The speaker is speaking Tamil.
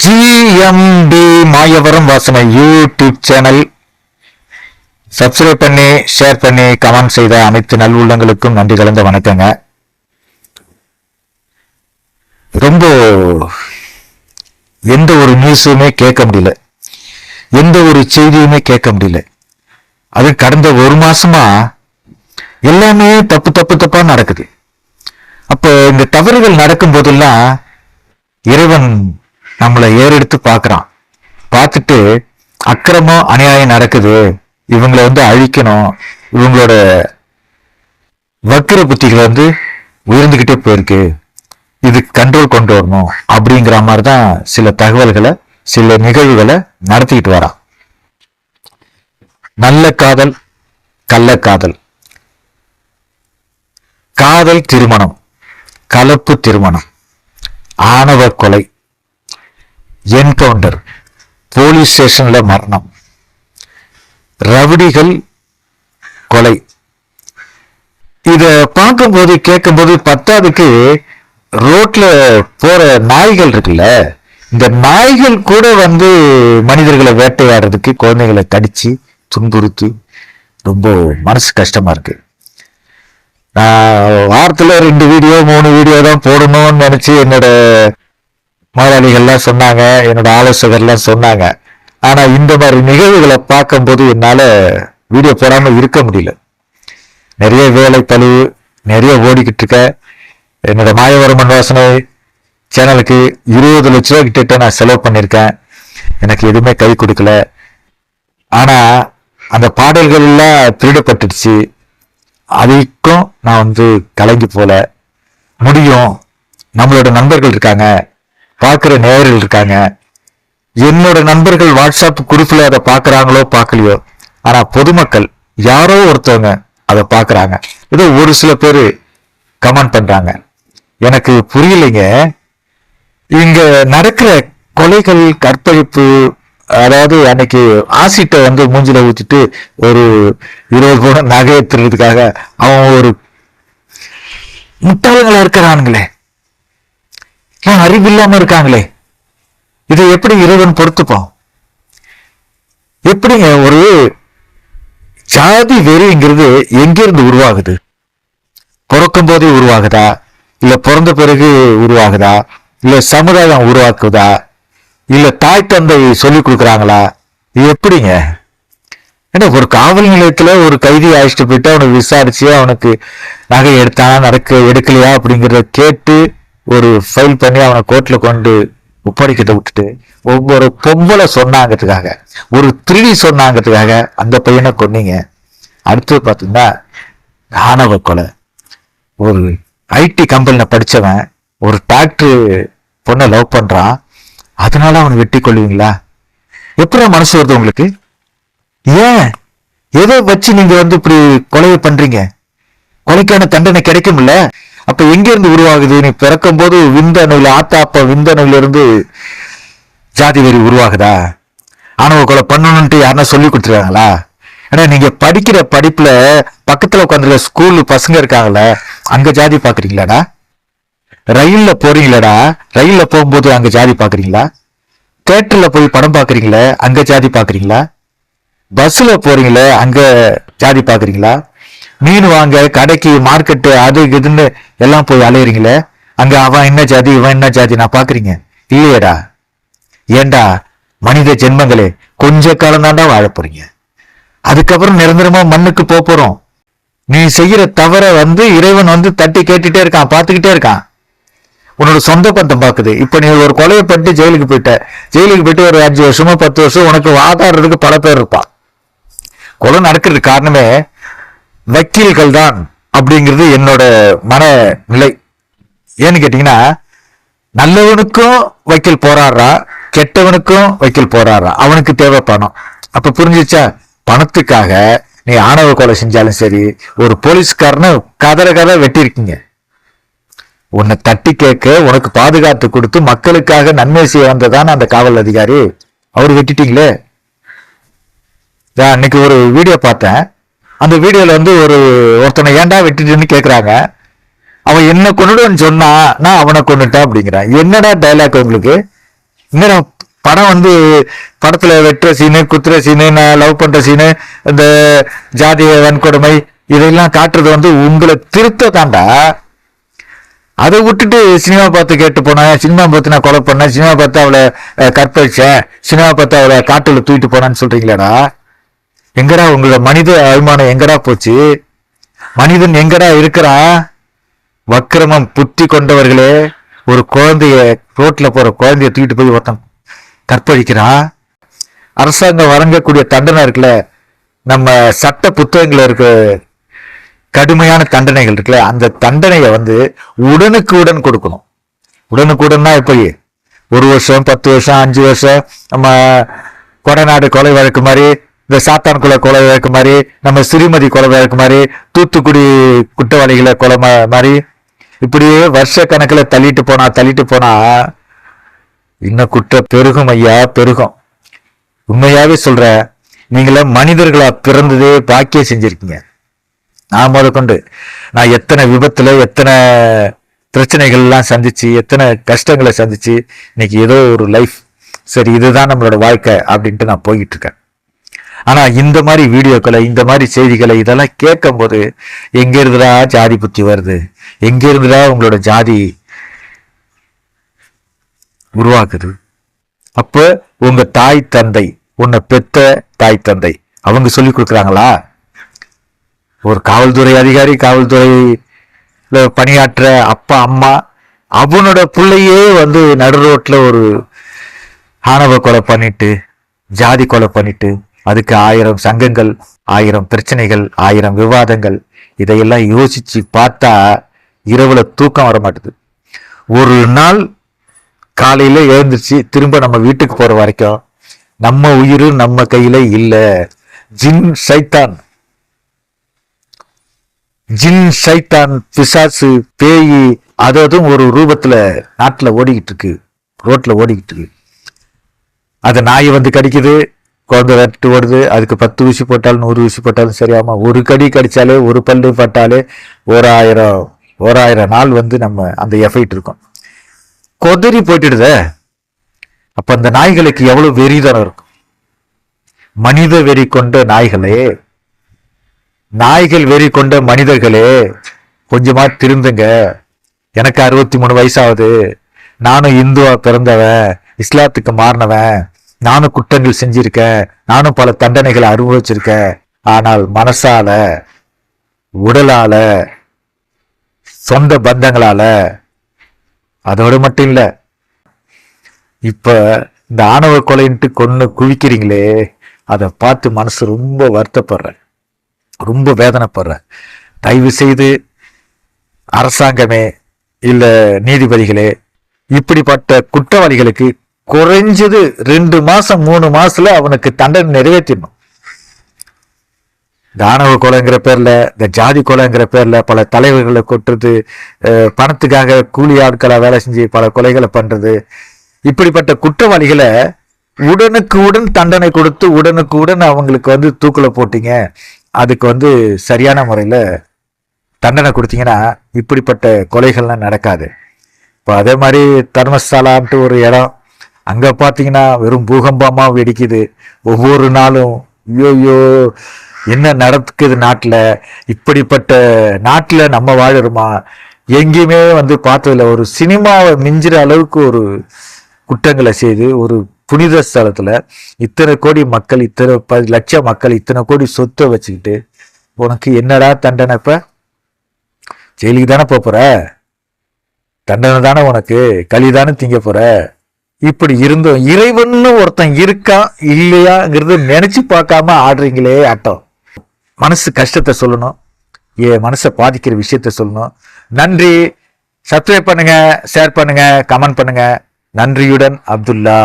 ஜிஎம்டி மாயவரம் வாசனை யூடியூப் சேனல். சப்ஸ்கிரைப் பண்ணி ஷேர் பண்ணி கமெண்ட் செய்த அனைத்து நல்வுள்ளங்களுக்கும் நன்றி கலந்த வணக்கங்க. ரொம்ப எந்த ஒரு நியூஸுமே கேட்க முடியல. எந்த ஒரு செய்தியுமே கேட்க முடியல. அது கடந்த ஒரு மாசமா எல்லாமே தப்பு தப்பு தப்பா நடக்குது. அப்போ இந்த தவறுகள் நடக்கும் போதெல்லாம் இறைவன் நம்மளை ஏறெடுத்து பார்க்கறான். பார்த்துட்டு அக்கிரமம் அநியாயம் நடக்குது. இவங்களை வந்து அழிக்கணும். இவங்களோட வக்கிர புத்திகள் வந்து உயர்ந்துக்கிட்டே போயிருக்கு. இது கண்ட்ரோல் கொண்டு வரணும் அப்படிங்கிற மாதிரி தான் சில தகவல்களை சில நிகழ்வுகளை நடத்திக்கிட்டு வரான். நல்ல காதல் கள்ளக்காதல் காதல் திருமணம். கலப்பு திருமணம். ஆணவ கொலை. என்கவுண்டர் போலீஸ் ஸ்டேஷன்ல மரணம். ரவுடிகள் கொலை. இத பார்க்கும்போது கேட்கும்போது பத்தாவதுக்கு ரோட்ல போற நாய்கள் இருக்குல்ல இந்த நாய்கள் கூட வந்து மனிதர்களை வேட்டையாடுறதுக்கு குழந்தைகளை கடிச்சு துன்புறுத்தி ரொம்ப மனசு கஷ்டமா இருக்கு. நான் வாரத்துல ரெண்டு வீடியோ மூணு வீடியோ தான் போடணும்னு நினைச்சு என்னோட முதலாளிகள்லாம் சொன்னாங்க என்னோட ஆலோசகர்லாம் சொன்னாங்க. ஆனா இந்த மாதிரி நிகழ்வுகளை பார்க்கும்போது என்னால வீடியோ போடாம இருக்க முடியல. நிறைய வேலை பழு நிறைய ஓடிக்கிட்டு இருக்க. என்னோட மாயவரமன் வாசனை சேனலுக்கு இருபது லட்ச ரூபா கிட்ட நான் செலவு பண்ணியிருக்கேன். எனக்கு எதுவுமே கை கொடுக்கல. ஆனா அந்த பாடல்கள் எல்லாம் திருடப்பட்டுடுச்சு. அதுக்கும் நான் வந்து கலங்கி போல. முடியும். நம்மளோட நண்பர்கள் இருக்காங்க. பார்க்குற நேயர்கள் இருக்காங்க. என்னோட நண்பர்கள் வாட்ஸ்அப் குரூப்ல அதை பார்க்கறாங்களோ பார்க்கலையோ. ஆனா பொதுமக்கள் யாரோ ஒருத்தவங்க அதை பார்க்கறாங்க. ஏதோ ஒரு சில பேர் கமெண்ட் பண்றாங்க. எனக்கு புரியலைங்க. இங்க நடக்கிற கொலைகள் கற்பழிப்பு அதாவது அன்னைக்கு ஆசிட்டை வந்து மூஞ்சில ஊத்திட்டு ஒரு இருபது பவுன் நகையை திருடுறதுக்காக அவன் ஒரு முட்டாளங்களா இருக்கிறானுங்களே. ஏன் அறிவில்லாம இருக்காங்களே? இதை எப்படி இறைவன் பொறுத்துப்போம் எப்படிங்க ஒரு ஜாதி வெறிங்கிறது எங்கிருந்து உருவாகுது? பிறக்கும் போதே உருவாகுதா? இல்ல பிறந்த பிறகு உருவாகுதா? இல்ல சமுதாயம் உருவாக்குதா? இல்ல தாய் தந்தை சொல்லி கொடுக்குறாங்களா? இது எப்படிங்க? ஏன்னா ஒரு காவல் நிலையத்துல ஒரு கைதி அழைச்சிட்டு போயிட்டு அவனுக்கு விசாரிச்சு அவனுக்கு நகை எடுத்தானா நடக்க எடுக்கலையா அப்படிங்கறத கேட்டு ஒரு ஃபைல் பண்ணி அவனை கோர்ட்ல கொண்டு ஒப்படைக்கிட்ட விட்டுட்டு ஒவ்வொரு பொம்பளை சொன்னாங்கிறதுக்காக ஒரு திருடி சொன்னாங்கிறதுக்காக அந்த பையனை கொன்னீங்க. அடுத்தது பார்த்தீங்கன்னா ராணுவ கொலை. ஒரு ஐடி கம்பெனியில் படித்தவன் ஒரு டாக்டர் பொண்ணை லவ் பண்ணுறான் அதனால அவனை வெட்டி கொள்வீங்களா? எப்படி மனசு வருது உங்களுக்கு? ஏன்? எதை வச்சு நீங்கள் வந்து இப்படி கொலையை பண்ணுறீங்க கொலைக்கான தண்டனை கிடைக்கும்ல? அப்ப எங்க இருந்து உருவாகுது? நீ பிறக்கும் போது விந்தணுல ஆத்தாப்ப விந்தணுல இருந்து ஜாதி வெறி உருவாகுதா? ஆணவ கொலை பண்ணணும்ட்டு யாருன்னா சொல்லி கொடுத்துருக்காங்களா? ஏன்னா நீங்க படிக்கிற படிப்புல பக்கத்துல உட்காந்துருக்க ஸ்கூல் பசங்க இருக்காங்கல்ல அங்க ஜாதி பாக்குறீங்களாடா? ரயில்ல போறீங்களாடா? ரயில்ல போகும்போது அங்க ஜாதி பாக்குறீங்களா? தேட்டர்ல போய் படம் பாக்குறீங்களே? அங்க ஜாதி பாக்குறீங்களா? பஸ்ல போறீங்களே? அங்க ஜாதி பாக்குறீங்களா? மீன் வாங்க கடைக்கு மார்க்கெட்டு அது இதுன்னு எல்லாம் போய் அலையிறீங்களே? அங்க அவன் என்ன ஜாதி இவன் என்ன ஜாதி? நான் பாக்குறீங்க. இல்லையடா. ஏண்டா? மனித ஜென்மங்களே கொஞ்ச காலம் தாண்டா வாழ போறீங்க. அதுக்கப்புறம் நிரந்தரமா மண்ணுக்கு போக போறோம். நீ செய்யற தவற வந்து இறைவன் வந்து தட்டி கேட்டுட்டே இருக்கான் பார்த்துக்கிட்டே இருக்கான். உன்னோட சொந்த பந்தம் பாக்குது. இப்ப நீ ஒரு கொலையை பண்ணிட்டு ஜெயிலுக்கு போயிட்ட. ஜெயிலுக்கு போயிட்டு ஒரு அஞ்சு வருஷமோ பத்து வருஷம் உனக்கு வாதாடுறதுக்கு பல பேர் இருப்பான். கொலை நடக்கிறது காரணமே வக்கீல்கள் தான் அப்படிங்கிறது என்னோட மன நிலை ஏன்னு கேட்டீங்கன்னா நல்லவனுக்கும் வக்கீல் போராடுறா கெட்டவனுக்கும் வக்கீல் போராடுறா. அவனுக்கு தேவை பணம். அப்ப புரிஞ்சுச்சா பணத்துக்காக நீ ஆணவ கொலை செஞ்சாலும் சரி ஒரு போலீஸ்காரனை கதற கதை வெட்டியிருக்கீங்க. உன்னை தட்டி கேட்க உனக்கு பாதுகாத்து கொடுத்து மக்களுக்காக நன்மை செய்ய வந்ததான அந்த காவல் அதிகாரி அவர் வெட்டிட்டீங்களே? அன்னைக்கு ஒரு வீடியோ பார்த்தேன். அந்த வீடியோவில் வந்து ஒரு ஒருத்தனை ஏன்டா வெட்டிட்டுன்னு கேட்குறாங்க அவன் என்ன கொண்டுடுன்னு சொன்னா நான் அவனை கொண்டுட்டேன் அப்படிங்கிறான். என்னடா டைலாக் உங்களுக்கு? இன்னும் படம் வந்து படத்துல வெட்டுற சீனு குத்துற சீனு நான் லவ் பண்ற சீனு இந்த ஜாதிய வன்கொடுமை இதெல்லாம் காட்டுறது வந்து உங்களை திருத்த தாண்டா அதை விட்டுட்டு சினிமா பார்த்து கேட்டு போனேன் சினிமா பார்த்து நான் கொலை பண்ணேன் சினிமா பார்த்து அவளை கற்பழிச்சேன் சினிமா பார்த்து அவளை காட்டுல தூக்கிட்டு போனான்னு சொல்றீங்களாடா. எங்கடா உங்களோட மனித அபிமானம் எங்கடா போச்சு? மனிதன் எங்கடா இருக்கிறான் வக்கிரமம் புத்தி கொண்டவர்களே ஒரு குழந்தைய ரோட்ல போற குழந்தைய தூக்கிட்டு போய் ஒருத்தன் கற்பழிக்கிறான் அரசாங்கம் வழங்கக்கூடிய தண்டனை இருக்குல்ல நம்ம சட்ட புத்தகங்கள்ல இருக்க கடுமையான தண்டனைகள் இருக்குல்ல அந்த தண்டனையை வந்து உடனுக்கு உடன் கொடுக்கணும். உடனுக்குடன்னா எப்படி? ஒரு வருஷம் பத்து வருஷம் அஞ்சு வருஷம் நம்ம கொடநாடு கொலை வழக்கு மாதிரி இந்த சாத்தான்குள கொலை வழக்கு மாதிரி நம்ம சிறுமதி கொலை வழக்கு மாதிரி தூத்துக்குடி குற்றவாளிகளை கொலை மாதிரி இப்படியே வருஷ கணக்கில் தள்ளிட்டு போனா தள்ளிட்டு போனா இன்னும் குற்ற பெருகும் ஐயா பெருகும். உண்மையாவே சொல்ற நீங்கள மனிதர்களா பிறந்ததே பாக்கியம் செஞ்சிருக்கீங்க. நான் முத கொண்டு நான் எத்தனை விபத்துல எத்தனை பிரச்சனைகள்லாம் சந்திச்சு எத்தனை கஷ்டங்களை சந்திச்சு இன்னைக்கு ஏதோ ஒரு லைஃப் சரி இதுதான் நம்மளோட வாழ்க்கை அப்படின்ட்டு நான் போய்கிட்டு இருக்கேன். ஆனால் இந்த மாதிரி வீடியோக்களை இந்த மாதிரி செய்திகளை இதெல்லாம் கேட்கும் போது ஜாதி புத்தி வருது? எங்கிருந்துடா உங்களோட ஜாதி உருவாக்குது? அப்போ உங்க தாய் தந்தை உன்னை பெத்த தாய் தந்தை அவங்க சொல்லி கொடுக்குறாங்களா? ஒரு காவல்துறை அதிகாரி காவல்துறையில் பணியாற்ற அப்பா அம்மா அவனோட பிள்ளையே வந்து நடு ரோட்டில் ஒரு ஆணவ கொலை பண்ணிட்டு ஜாதி கொலை பண்ணிட்டு அதுக்கு ஆயிரம் சங்கங்கள் ஆயிரம் பிரச்சனைகள் ஆயிரம் விவாதங்கள் இதையெல்லாம் யோசிச்சு பார்த்தா இரவுல தூக்கம் வர மாட்டுது ஒரு நாள் காலையில எழுந்திருச்சு திரும்ப நம்ம வீட்டுக்கு போற வரைக்கும் நம்ம உயிர் நம்ம கையில இல்ல. ஜின் சைத்தான் ஜின் சைத்தான் பிசாசு பேயி அதுவும் ஒரு ரூபத்துல நாட்டுல ஓடிக்கிட்டு இருக்கு. ரோட்ல ஓடிக்கிட்டு இருக்கு. அது நாய் வந்து கடிக்குது. குழந்தை விரட்டு ஓடுது. அதுக்கு பத்து ஊசி போட்டாலும் நூறு ஊசி போட்டாலும் சரியாமல் ஒரு கடி கடித்தாலே ஒரு பல்லு பட்டாலே ஓராயிரம் ஓராயிரம் நாள் வந்து நம்ம அந்த எஃபைட் இருக்கும். கொதறி போயிட்டுடுத. அப்போ அந்த நாய்களுக்கு எவ்வளோ வெறிதனம் இருக்கும். மனித வெறி கொண்ட நாய்களே. நாய்கள் வெறி கொண்ட மனிதர்களே கொஞ்சமா திருந்துங்க. எனக்கு அறுபத்தி மூணு வயசாகுது நானும் இந்துவா பிறந்தவன் இஸ்லாத்துக்கு மாறினவன். நானும் குற்றங்கள் செஞ்சிருக்கேன் நானும் பல தண்டனைகளை அனுபவிச்சிருக்கேன் ஆனால் மனசால உடலால சொந்த பந்தங்களால அதோடு மட்டும் இல்லை. இப்ப இந்த ஆணவ கொலைன்ட்டு கொண்டு குவிக்கிறீங்களே அதை பார்த்து மனசு ரொம்ப வருத்தப்படுறேன். ரொம்ப வேதனைப்படுறேன். தயவு செய்து அரசாங்கமே இல்லை நீதிபதிகளே இப்படிப்பட்ட குற்றவாளிகளுக்கு குறைஞ்சது ரெண்டு மாசம் மூணு மாசத்துல அவனுக்கு தண்டனை நிறைவேற்றிடணும். தானவ கொலைங்கிற பேர்ல இந்த ஜாதி கொலைங்கிற பேர்ல பல தலைவர்களை கொட்டுறது பணத்துக்காக கூலி ஆட்களா வேலை செஞ்சு பல கொலைகளை பண்றது இப்படிப்பட்ட குற்றவாளிகளை உடனுக்கு உடன் தண்டனை கொடுத்து உடனுக்கு உடன் அவங்களுக்கு வந்து தூக்கில போட்டீங்க. அதுக்கு வந்து சரியான முறையில தண்டனை கொடுத்தீங்கன்னா இப்படிப்பட்ட கொலைகள்லாம் நடக்காது. இப்போ அதே மாதிரி தர்மஸ்தலான்ட்டு ஒரு இடம் அங்க பார்த்தீங்கன்னா வெறும் பூகம்பமா வெடிக்குது. ஒவ்வொரு நாளும் ஐயோ என்ன நடக்குது நாட்டில்? இப்படிப்பட்ட நாட்டில் நம்ம வாழுறோமா? எங்கேயுமே வந்து பார்த்ததில்ல. ஒரு சினிமாவை மிஞ்சுற அளவுக்கு ஒரு குற்றங்களை செய்து ஒரு புனித ஸ்தலத்துல இத்தனை கோடி மக்கள் இத்தனை ப லட்சம் மக்கள் இத்தனை கோடி சொத்தை வச்சுக்கிட்டு உனக்கு என்னடா தண்டனை இப்ப? ஜெயிலுக்கு தானே போப் போற? தண்டனை தானே உனக்கு? களி தானே திங்க போற? இப்படி இருந்தோம் இறைவன்னு ஒருத்தன் இருக்கான் இல்லையாங்கிறது நினைச்சு பார்க்காம ஆடுறீங்களே ஆட்டம் மனசு கஷ்டத்தை சொல்லணும். ஏ மனசை பாதிக்கிற விஷயத்த சொல்லணும். நன்றி. சப்ஸ்கிரைப் பண்ணுங்க ஷேர் பண்ணுங்க கமெண்ட் பண்ணுங்க. நன்றியுடன் அப்துல்லா.